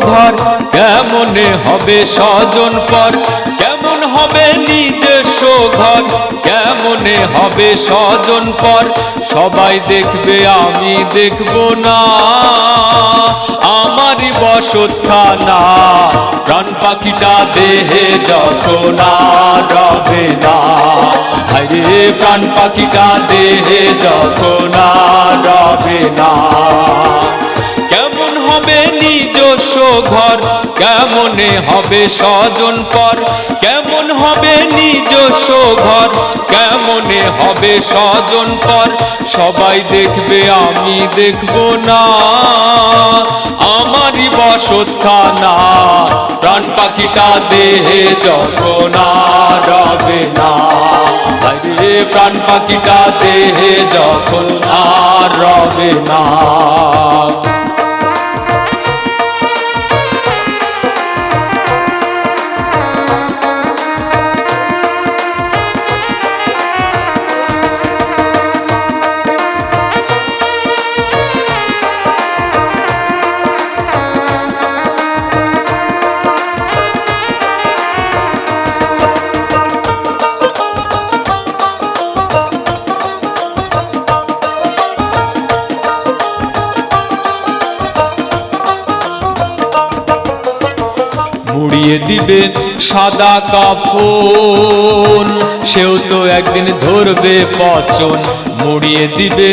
ঘর। কেমনে হবে স্বজন পর? কেমন হবে নিজস্ব ঘর? কেমনে হবে স্বজন পর? সবাই দেখবে, আমি দেখব না। আমারই বসত খানা প্রাণ পাখিটা দেহে যখন আর রবে না। হাইরে প্রাণ পাখিটা দেহে যখন আর রবে না। হবে নিজস্ব ঘর। কেমনে হবে স্বজন পর? কেমন হবে নিজস্ব ঘর? কেমনে হবে স্বজন পর? সবাই দেখবে, আমি দেখব না। আমারই বসত খানা প্রাণ পাখিটা দেহে রবে না। প্রাণ পাখিটা দেহে যখন আর রবে না। মুড়িয়ে দিবে সাদা কাপন সেও তো একদিন ধরবে পচন, মুড়িয়ে দিবে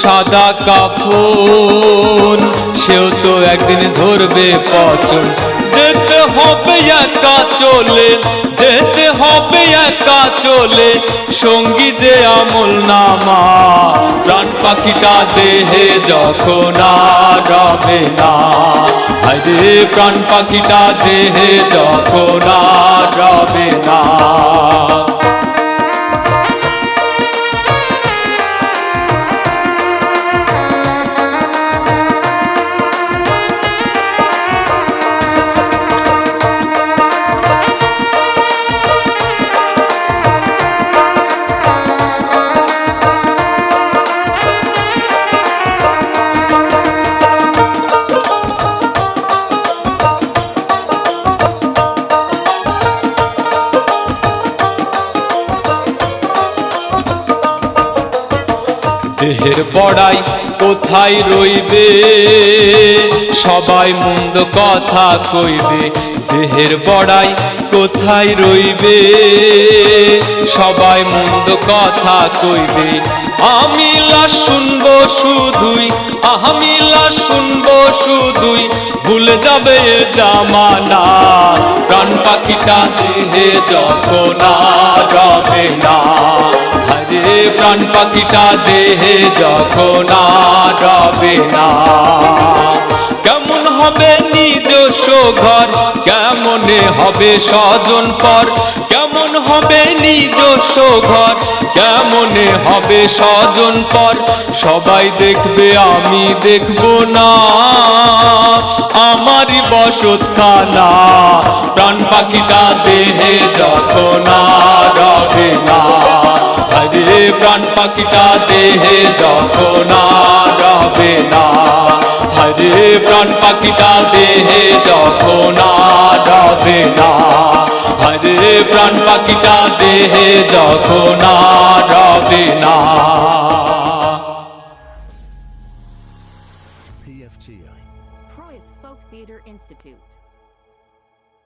সাদা কাপন সেও তো একদিন ধরবে পচন। যেতে হবে একা চলে, যেতে হবে একা চলে সঙ্গী যে আমল নামা, প্রাণ পাখিটা দেহে যখন রবে না। আরে প্রাণ পাখিটা দেহে যখন রবে না। দেহের বড়াই কোথায় রইবে? সবাই মন্দ কথা কইবে, দেহের বড়াই কোথায় রইবে? সবাই মন্দ কথা কইবে আমি লাশ শুনব শুধুই আমি লাশ শুনব শুধুই, ভুলে যাবে জামানা। প্রাণ পাখিটা দেহে যখন রবে না। আরে প্রাণ পাখিটা দেহে যখন রবে না। কেমন হবে নিজস্ব ঘর কেমনে হবে স্বজন পর। কেমন হবে নিজস্ব ঘর? কেমনে হবে স্বজন পর? সবাই দেখবে, আমি দেখব না। আমারই বসত খানা প্রাণ পাখিটা দেহে যখন রবে না। আরে, প্রাণ পাখিটা দেহে যখন রবে না। আরে, প্রাণ পাখিটা দেহে যখন প্রাণ পাখিটা দেহে যখন আর রবে না PFTI. Troyes Folk Theatre Institute.